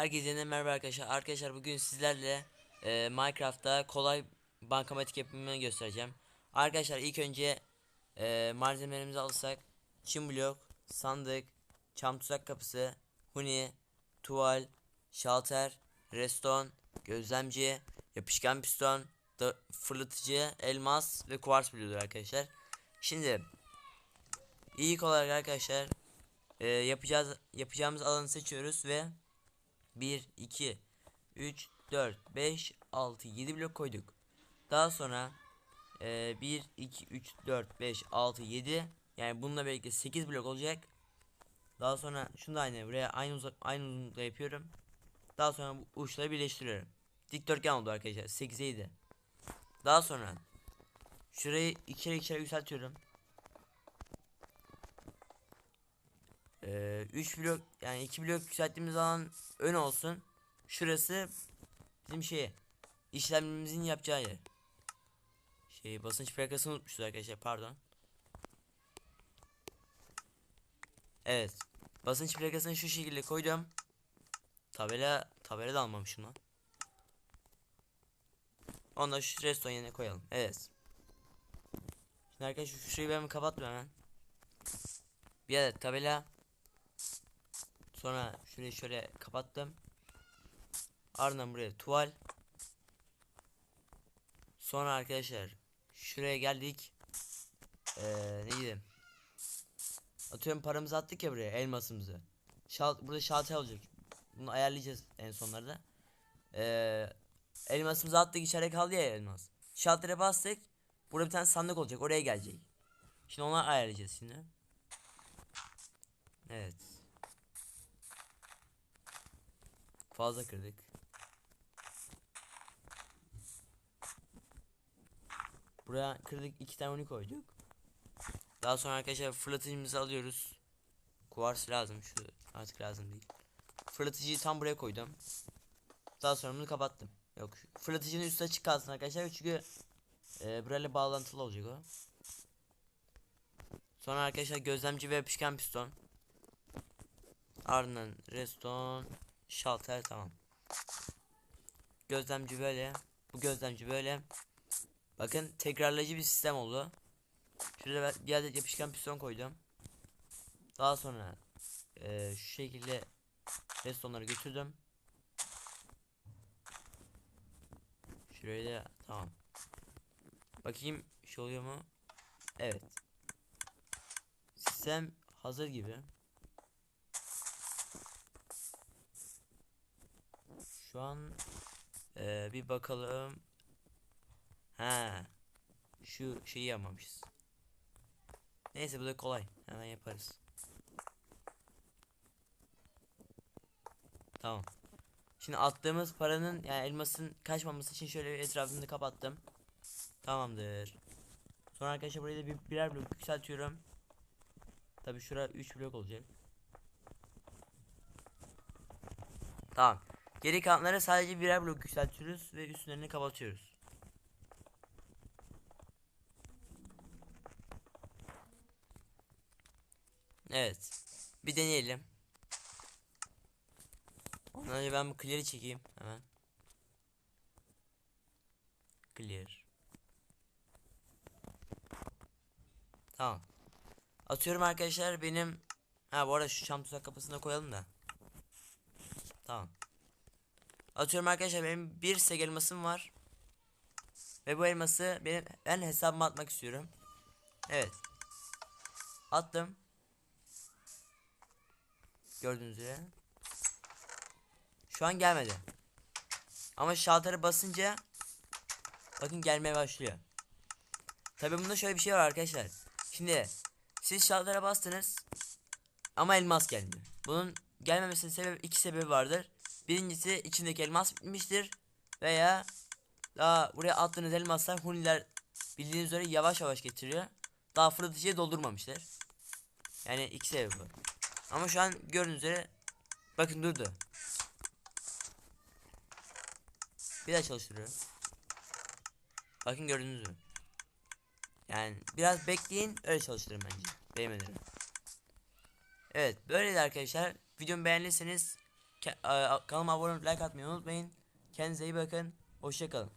Herkese yeniden merhaba arkadaşlar. Arkadaşlar bugün sizlerle e, Minecraft'ta kolay bankamatik yapımını göstereceğim. Arkadaşlar ilk önce e, malzemelerimizi alırsak çim blok, sandık, çam tuzak kapısı, huni, tuval, şalter, reston, gözlemci, yapışkan piston, fırlatıcı, elmas ve kuvars bloğudur arkadaşlar. Şimdi ilk olarak arkadaşlar e, yapacağız yapacağımız alanı seçiyoruz ve 1, 2, 3, 4, 5, 6, 7 blok koyduk. Daha sonra e, 1, 2, 3, 4, 5, 6, 7 yani bununla birlikte 8 blok olacak. Daha sonra şunu da aynı buraya aynı uzak aynı uzunlukta yapıyorum. Daha sonra bu uçları birleştiriyorum. Dikdörtgen oldu arkadaşlar. 8'e 7. Daha sonra şurayı ikişer ikişer yükseltiyorum. 3 blok yani 2 blok yükselttiğimiz alan ön olsun. Şurası bizim şey işlemimizin yapacağı yer. Şey basınç plakasını unutmuşuz arkadaşlar pardon. Evet. Basınç plakasını şu şekilde koydum. Tabela tabela da almamışım lan. Onu da şu reston yerine koyalım. Evet. Şimdi arkadaşlar şu şeyi ben kapatmam hemen. Bir adet tabela Sonra şurayı şöyle kapattım. Ardından buraya tuval. Sonra arkadaşlar şuraya geldik. Ee, ne diyeyim? Atıyorum paramızı attık ya buraya elmasımızı. Şalt burada şalter olacak. Bunu ayarlayacağız en sonlarda. Ee, elmasımızı attık içeride kaldı ya elmas. Şaltere bastık. Burada bir tane sandık olacak. Oraya gelecek. Şimdi onu ayarlayacağız şimdi. Evet. Fazla kırdık. Buraya kırdık iki tane onu koyduk. Daha sonra arkadaşlar fırlatıcımızı alıyoruz. Kuvars lazım şu artık lazım değil. Fırlatıcıyı tam buraya koydum. Daha sonra bunu kapattım. Yok fırlatıcının üstü açık kalsın arkadaşlar çünkü e, burayla bağlantılı olacak o. Sonra arkadaşlar gözlemci ve yapışkan piston. Ardından reston şalter tamam. Gözlemci böyle. Bu gözlemci böyle. Bakın tekrarlayıcı bir sistem oldu. Şurada bir adet yapışkan piston koydum. Daha sonra e, şu şekilde restonları götürdüm. Şuraya da tamam. Bakayım şey oluyor mu? Evet. Sistem hazır gibi. Şu an ee, bir bakalım. Ha. Şu şeyi yapmamışız. Neyse bu da kolay. Hemen yaparız. Tamam. Şimdi attığımız paranın yani elmasın kaçmaması için şöyle bir etrafını kapattım. Tamamdır. Sonra arkadaşlar burayı da bir birer blok yükseltiyorum. Tabi şura 3 blok olacak. Tamam. Geri kalanlara sadece birer blok yükseltiyoruz ve üstlerini kapatıyoruz. Evet. Bir deneyelim. Ondan önce ben bu clear'i çekeyim hemen. Clear. Tamam. Atıyorum arkadaşlar benim Ha bu arada şu çam tuzak kapısına koyalım da. Tamam. Atıyorum arkadaşlar benim bir seg elmasım var. Ve bu elması benim ben hesabıma atmak istiyorum. Evet. Attım. Gördüğünüz üzere. Şu an gelmedi. Ama şaltere basınca bakın gelmeye başlıyor. Tabi bunda şöyle bir şey var arkadaşlar. Şimdi siz şaltere bastınız ama elmas gelmiyor. Bunun gelmemesinin sebebi iki sebebi vardır. Birincisi içindeki elmas bitmiştir veya daha buraya attığınız elmaslar huniler bildiğiniz üzere yavaş yavaş getiriyor. Daha fırlatıcıya doldurmamışlar. Yani iki sebebi var. Ama şu an gördüğünüz üzere bakın durdu. Bir daha çalıştırıyorum. Bakın gördüğünüz üzere. Yani biraz bekleyin öyle çalıştırın bence. Benim. Evet böyleydi arkadaşlar. Videomu beğendiyseniz kanalıma abone olup like atmayı unutmayın. Kendinize iyi bakın. Hoşçakalın.